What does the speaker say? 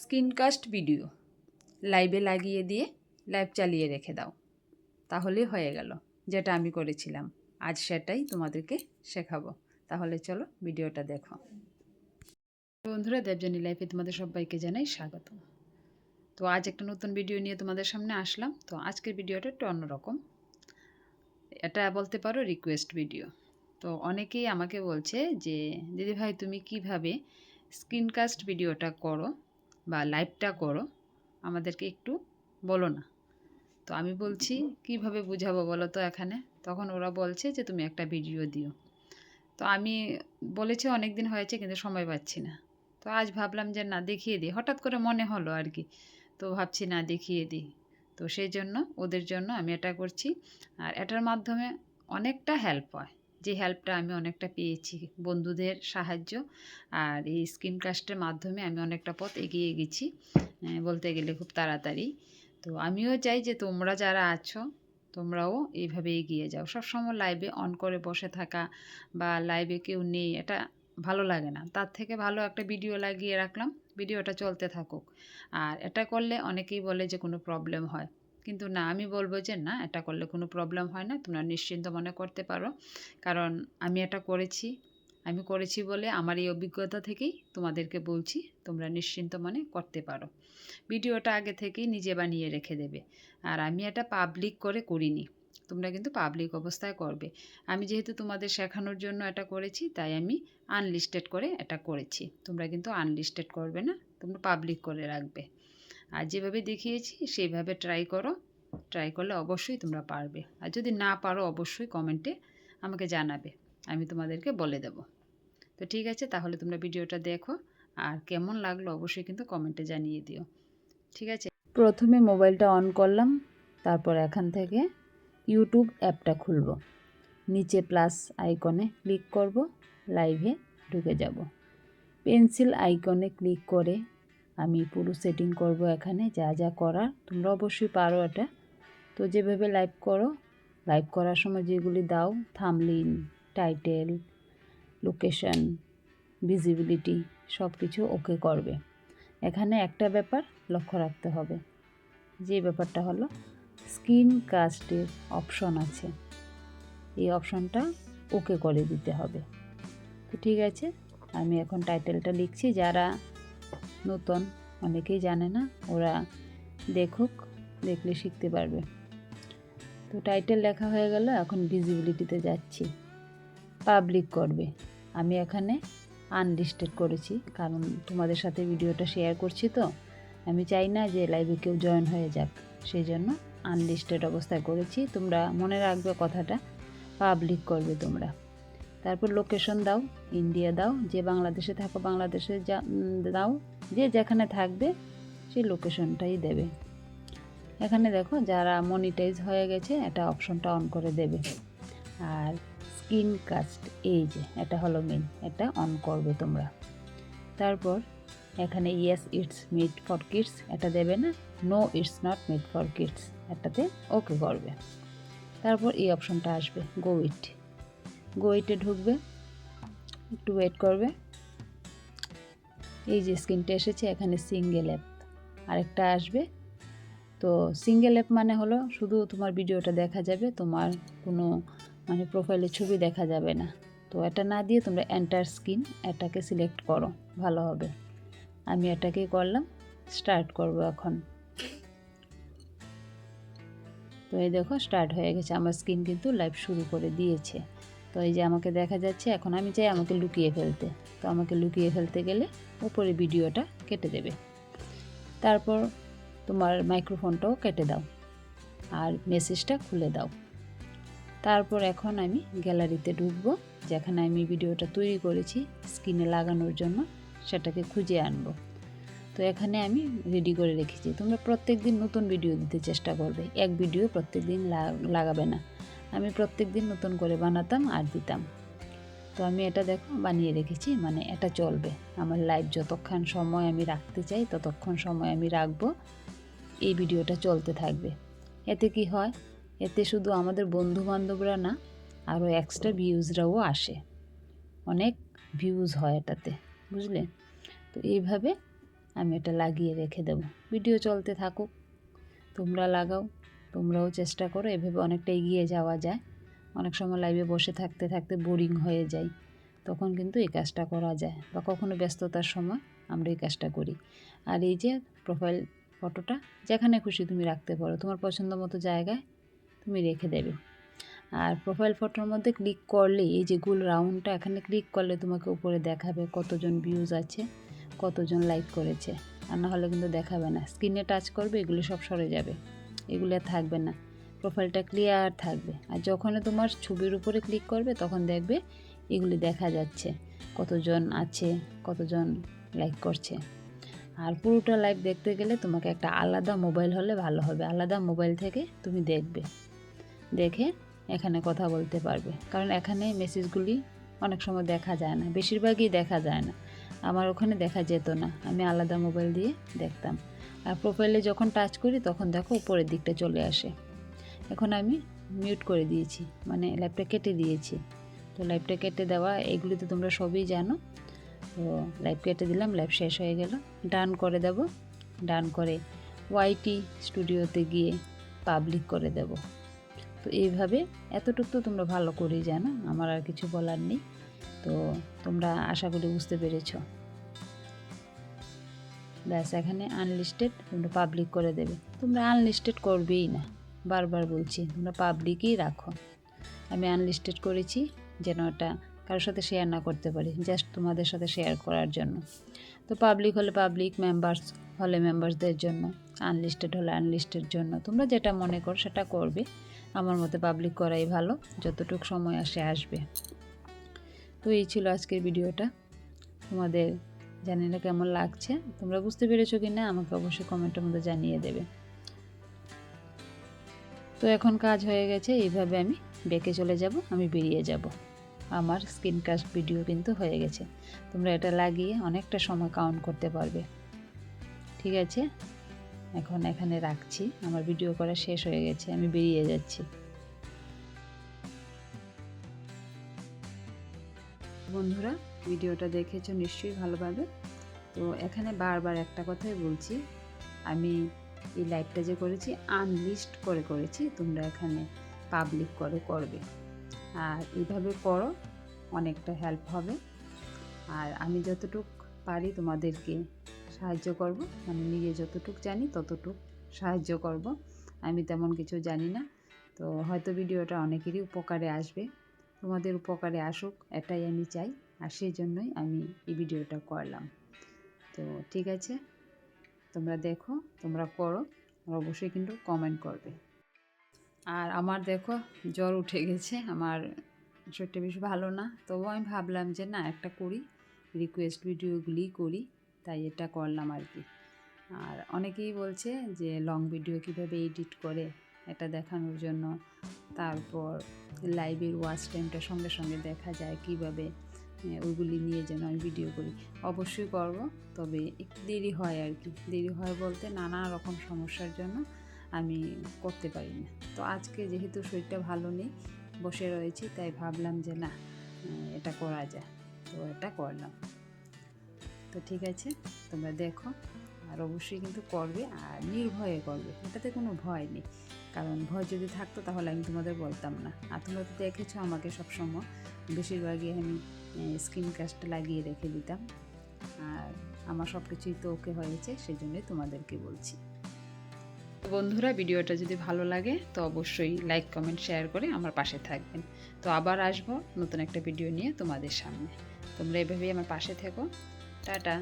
স্ক্রিনকাস্ট video. লাইভে লাগিয়ে দিয়ে লাইভ চালিয়ে রেখে দাও। তাহলেই হয়ে গেল। যেটা আমি করেছিলাম। আজ সেটাই তোমাদেরকে শেখাবো। তাহলে চলো ভিডিওটা দেখো। বন্ধুরা দেবজানি লাইফে তোমাদের সবাইকে জানাই স্বাগত। তো আজ একটা নতুন ভিডিও নিয়ে তোমাদের সামনে আসলাম। তো আজকের ভিডিওটা একটু অন্যরকম এটা বলতে পারো রিকোয়েস্ট ভিডিও তো অনেকেই আমাকে বলছে যে, দিদিভাই, তুমি কীভাবে স্ক্রিনকাস্ট ভিডিওটা করো? বা লাইভটা করো, আমাদেরকে একটু বলো না। তো আমি বলছি, কীভাবে বুঝাবো বলো তো এখানে? তখন ওরা বলছে যে, তুমি একটা ভিডিও দিও। তো আমি বলেছি অনেক দিন হয়েছে, কিন্তু সময় পাচ্ছি না। তো আজ ভাবলাম যে, না, দেখিয়ে দিই। হঠাৎ করে মনে হলো আর কি, তো ভাবছি, না, দেখিয়ে দিই। তো সেই জন্য, ওদের জন্য আমি এটা করছি। আর এটার মাধ্যমে অনেকটা হেল্প হয়। যে হেল্পটা আমি অনেকটা পেয়েছি, বন্ধুদের সাহায্য আর এই স্ক্রিনকাস্টের মাধ্যমে আমি অনেকটা পথ এগিয়ে গেছি বলতে গেলে খুব তাড়াতাড়ি। তো আমিও চাই যে তোমরা যারা আছো, তোমরাও এইভাবে এগিয়ে যাও। সবসময় লাইভে অন করে বসে থাকা বা লাইভে কেউ নেই, এটা ভালো লাগে না। তার থেকে ভালো একটা ভিডিও লাগিয়ে রাখলাম ভিডিওটা চলতে থাকুক। আর এটা করলে অনেকেই বলে যে কোনো প্রবলেম হয়। কিন্তু না, আমি বলব যে না, এটা করলে কোনো প্রবলেম হয় না, তোমরা নিশ্চিন্ত মনে করতে পারো। কারণ আমি এটা করেছি, আমি করেছি বলে আমার এই অভিজ্ঞতা থেকেই তোমাদেরকে বলছি, তোমরা নিশ্চিন্ত মনে করতে পারো। ভিডিওটা আগে থেকেই নিজে বানিয়ে রেখে দেবে। আর আমি এটা পাবলিক করে করিনি, তোমরা কিন্তু পাবলিক অবস্থায় করবে। আমি যেহেতু তোমাদের শেখানোর জন্য এটা করেছি, তাই আমি আনলিস্টেড করে এটা করেছি। তোমরা কিন্তু আনলিস্টেড করবে না, তোমরা পাবলিক করে রাখবে। আর যেভাবে দেখিয়েছি, সেইভাবে ট্রাই করো। ট্রাই করলে অবশ্যই তোমরা পারবে। আর যদি না পারো, অবশ্যই কমেন্টে আমাকে জানাবে। আমি তোমাদেরকে বলে দেব। তো ঠিক আছে, তাহলে তোমরা ভিডিওটা দেখো। আর কেমন লাগল অবশ্যই কিন্তু কমেন্টে জানিয়ে দিও। ঠিক আছে? প্রথমে মোবাইলটা অন করলাম। তারপর এখান থেকে ইউটিউব অ্যাপটা খুলব। নিচে প্লাস আইকনে ক্লিক করব। লাইভে ঢুকে যাব। পেন্সিল আইকনে ক্লিক করে আমি পুরো সেটিং করব এখানে, যা যা করার। তোমরা অবশ্যই পারো এটা। তো যেভাবে লাইভ করো লাইভ করার সময় যেগুলি দাও থামলিন টাইটেল লোকেশন ভিজিবিলিটি সব কিছু ওকে করবে। এখানে একটা ব্যাপার লক্ষ্য রাখতে হবে। যে ব্যাপারটা হলো স্ক্রিন কাস্টের অপশন আছে। এই অপশনটা ওকে করে দিতে হবে। তো ঠিক আছে, আমি এখন টাইটেলটা লিখছি। যারা নতুন, অনেকেই জানে না, ওরা দেখুক, দেখলে শিখতে পারবে। তো টাইটেল লেখা হয়ে গেল, এখন ভিজিবিলিটিতে যাচ্ছি। পাবলিক করবে। আমি এখানে আনলিস্টেড করেছি, কারণ তোমাদের সাথে ভিডিওটা শেয়ার করছি তো। আমি চাই না যে লাইভে কেউ জয়েন হয়ে যাক। সেই জন্য আনলিস্টেড অবস্থায় করেছি। তোমরা মনে রাখবে কথাটা পাবলিক করবে তোমরা। তারপর লোকেশন দাও ইন্ডিয়া দাও, যে বাংলাদেশে থাকো, বাংলাদেশে যা দাও। যে যেখানে থাকবে, সেই লোকেশনটাই দেবে। এখানে দেখো, যারা মনিটাইজ হয়ে গেছে এটা অপশনটা অন করে দেবে। আর স্ক্রিন কাস্ট এই যে, এটা হলো মেন এটা অন করবে তোমরা। তারপর এখানে yes it's made for kids এটা দেবে না। No it's not made for kids এটাতে ওকে করবে। তারপর এই অপশনটা আসবে গো ইট গো ইটে ঢুকবে, একটু ওয়েট করবে। এই যে স্ক্রিনটা এসেছে, এখানে সিঙ্গেল অ্যাপ আরেকটা আসবে। তো সিঙ্গেল অ্যাপ মানে হলো শুধু তোমার ভিডিওটা দেখা যাবে, তোমার কোনো মানে প্রোফাইলে ছবি দেখা যাবে না। তো এটা না দিয়ে তোমরা এন্টার স্ক্রিন এটাকে সিলেক্ট করো, ভালো হবে। আমি এটাকে করলাম স্টার্ট করব এখন। তো এই দেখো স্টার্ট হয়ে গেছে। আমার স্ক্রিন কিন্তু লাইভ শুরু করে দিয়েছে। তো এই যে আমাকে দেখা যাচ্ছে, এখন আমি চাই আমাকে লুকিয়ে ফেলতে। তো আমাকে লুকিয়ে ফেলতে গেলে উপরে ভিডিওটা কেটে দেবে। তারপর তোমার মাইক্রোফোনটাও কেটে দাও আর মেসেজটা খুলে দাও। তারপর এখন আমি গ্যালারিতে ঢুকবো, যেখানে আমি ভিডিওটা তৈরি করেছি স্ক্রিনে লাগানোর জন্য, সেটাকে খুঁজে আনব। তো এখানে আমি রেডি করে রেখেছি। তোমরা প্রত্যেক দিন নতুন ভিডিও দিতে চেষ্টা করবে। এক ভিডিও প্রত্যেক দিন লাগাবে না। আমি প্রত্যেক দিন নতুন করে বানাতাম আর দিতাম। তো আমি এটা দেখো বানিয়ে রেখেছি মানে এটা চলবে। আমার লাইভ যতক্ষণ সময় আমি রাখতে চাই, ততক্ষণ সময় আমি রাখব, এই ভিডিওটা চলতে থাকবে। এতে কি হয়? এতে শুধু আমাদের বন্ধু বান্ধবরা না, আরও এক্সট্রা ভিউজরাও আসে। অনেক ভিউজ হয় এটাতে, বুঝলে? তো এইভাবে আমি এটা লাগিয়ে রেখে দেবো। ভিডিও চলতে থাকুক। তোমরা লাগাও। তোমরাও চেষ্টা করো, এভাবে অনেকটা এগিয়ে যাওয়া যায়। অনেক সময় লাইভে বসে থাকতে থাকতে বোরিং হয়ে যায় তখন কিন্তু এই কাজটা করা যায় বা কখনো ব্যস্ততার সময় আমরা এই কাজটা করি। আর এই যে প্রোফাইল ফটোটা যেখানে খুশি তুমি রাখতে পারো। তোমার পছন্দ মতো জায়গায় তুমি রেখে দেবে। আর প্রোফাইল ফটোর মধ্যে ক্লিক করলে এই যে গোল রাউন্ডটা এখানে ক্লিক করলে তোমাকে উপরে দেখাবে কতজন ভিউজ আছে, কতজন লাইক করেছে। আর না হলে কিন্তু দেখাবে না। স্ক্রিনে টাচ করবে, এগুলো সব সরে যাবে। এগুলো থাকবে না। প্রোফাইলটা ক্লিয়ার থাকবে। আর যখন তোমার ছবির উপরে ক্লিক করবে, তখন দেখবে এগুলি দেখা যাচ্ছে। কতজন আছে, কতজন লাইক করছে। আর পুরোটা লাইভ দেখতে গেলে তোমাকে একটা আলাদা মোবাইল হলে ভালো হবে। আলাদা মোবাইল থেকে তুমি দেখবে। দেখে এখানে কথা বলতে পারবে। কারণ এখানে মেসেজগুলি অনেক সময় দেখা যায় না। বেশিরভাগই দেখা যায় না। আমার ওখানে দেখা যেত না। আমি আলাদা মোবাইল দিয়ে দেখতাম। আর প্রোফাইলে যখন টাচ করি, তখন দেখো উপরের দিকটা চলে আসে। এখন আমি মিউট করে দিয়েছি মানে ল্যাপটা কেটে দিয়েছি। তো লাইভটা কেটে দেওয়া, এগুলি তো তোমরা সবই জানো। তো লাইভ কেটে দিলাম লাইভ শেষ হয়ে গেল। ডান করে দেব। ডান করে ওয়াইটি স্টুডিওতে গিয়ে পাবলিক করে দেব। তো এইভাবে এতটুকু তো তোমরা ভালো করেই জানো, আমার আর কিছু বলার নেই। তো তোমরা আশা করি বুঝতে পেরেছ। ব্যাস, এখানে আনলিস্টেড তোমরা পাবলিক করে দেবে। তোমরা আনলিস্টেড করবেই না, বারবার বলছি, তোমরা পাবলিকই রাখো। আমি আনলিস্টেড করেছি, যেন এটা কারোর সাথে শেয়ার না করতে পারি জাস্ট তোমাদের সাথে শেয়ার করার জন্য। তো পাবলিক হলে পাবলিক মেম্বার্স হলে মেম্বার্সদের জন্য আনলিস্টেড হলে আনলিস্টেড জন্য। তোমরা যেটা মনে করো সেটা করবে, আমার মতে পাবলিক করাই ভালো, যতটুকু সময় আসে আসবে। তো এই ছিল আজকের ভিডিওটা। তোমাদের জানি না কেমন লাগছে। তোমরা বুঝতে পেরেছ কি না আমাকে অবশ্যই কমেন্টের মধ্যে জানিয়ে দেবে। তো এখন কাজ হয়ে গেছে, এইভাবে আমি বেঁকে চলে যাব, আমি বেরিয়ে যাব। আমার স্ক্রিন কাস্ট ভিডিও কিন্তু হয়ে গেছে। তোমরা এটা লাগিয়ে অনেকটা সময় কাউন্ট করতে পারবে। ঠিক আছে? এখন এখানে রাখছি। আমার ভিডিও করা শেষ হয়ে গেছে, আমি বেরিয়ে যাচ্ছি। বন্ধুরা ভিডিওটা দেখেছ নিশ্চয়ই ভালোভাবে। তো এখানে বারবার একটা কথাই বলছি, আমি এই লাইভটা যে করেছি আনলিস্ট করে করেছি, তোমরা এখানে পাবলিক করে করবে। আর এইভাবে করো, অনেকটা হেল্প হবে। আর আমি যতটুক পারি তোমাদেরকে সাহায্য করব মানে নিজে যতটুক জানি ততটুক সাহায্য করব, আমি তেমন কিছু জানি না। তো হয়তো ভিডিওটা অনেকেরই উপকারে আসবে, তোমাদের উপকারে আসুক, এটাই আমি চাই। আর সেই জন্যই আমি এই ভিডিওটা করলাম। তো ঠিক আছে, তোমরা দেখো, তোমরা করো অবশ্যই কিন্তু কমেন্ট করবে। আর আমার দেখো, জ্বর উঠে গেছে, আমার শরীরটা বেশ ভালো না। তবুও আমি ভাবলাম যে না, একটা করি রিকোয়েস্ট ভিডিওগুলি করি, তাই এটা করলাম আর কি। আর অনেকেই বলছে যে লং ভিডিও কীভাবে এডিট করে, এটা দেখানোর জন্য। তারপর লাইভের ওয়াচ টাইমটা সঙ্গে সঙ্গে দেখা যায় কীভাবে। ওইগুলি নিয়ে যেন আমি ভিডিও করি। অবশ্যই করব, তবে একটু দেরি হয় আর কি। দেরি হয় বলতে নানা রকম সমস্যার জন্য আমি করতে পারি না তো আজকে যেহেতু শরীরটা ভালো নেই, বসে রয়েছি, তাই ভাবলাম যে না এটা করা যায়। তো এটা করলাম। তো ঠিক আছে, তোমরা দেখো। আর অবশ্যই কিন্তু করবে আর নির্ভয়ে করবে, এটাতে কোনো ভয় নেই। কারণ ভয় যদি থাকতো তাহলে আমি তোমাদের বলতাম না। আর তোমরা তো দেখেছ আমাকে সবসময়, বেশিরভাগই আমি স্ক্রিন কাস্টটা লাগিয়ে রেখে দিতাম। আর আমার সব কিছুই তো ওকে হয়েছে সেই জন্যই তোমাদেরকে বলছি। বন্ধুরা, ভিডিওটা যদি ভালো লাগে তো অবশ্যই লাইক কমেন্ট শেয়ার করে আমার পাশে থাকবেন। তো আবার আসব নতুন একটা ভিডিও নিয়ে তোমাদের সামনে। তোমরা এভাবেই আমার পাশে থেকো। টাটা!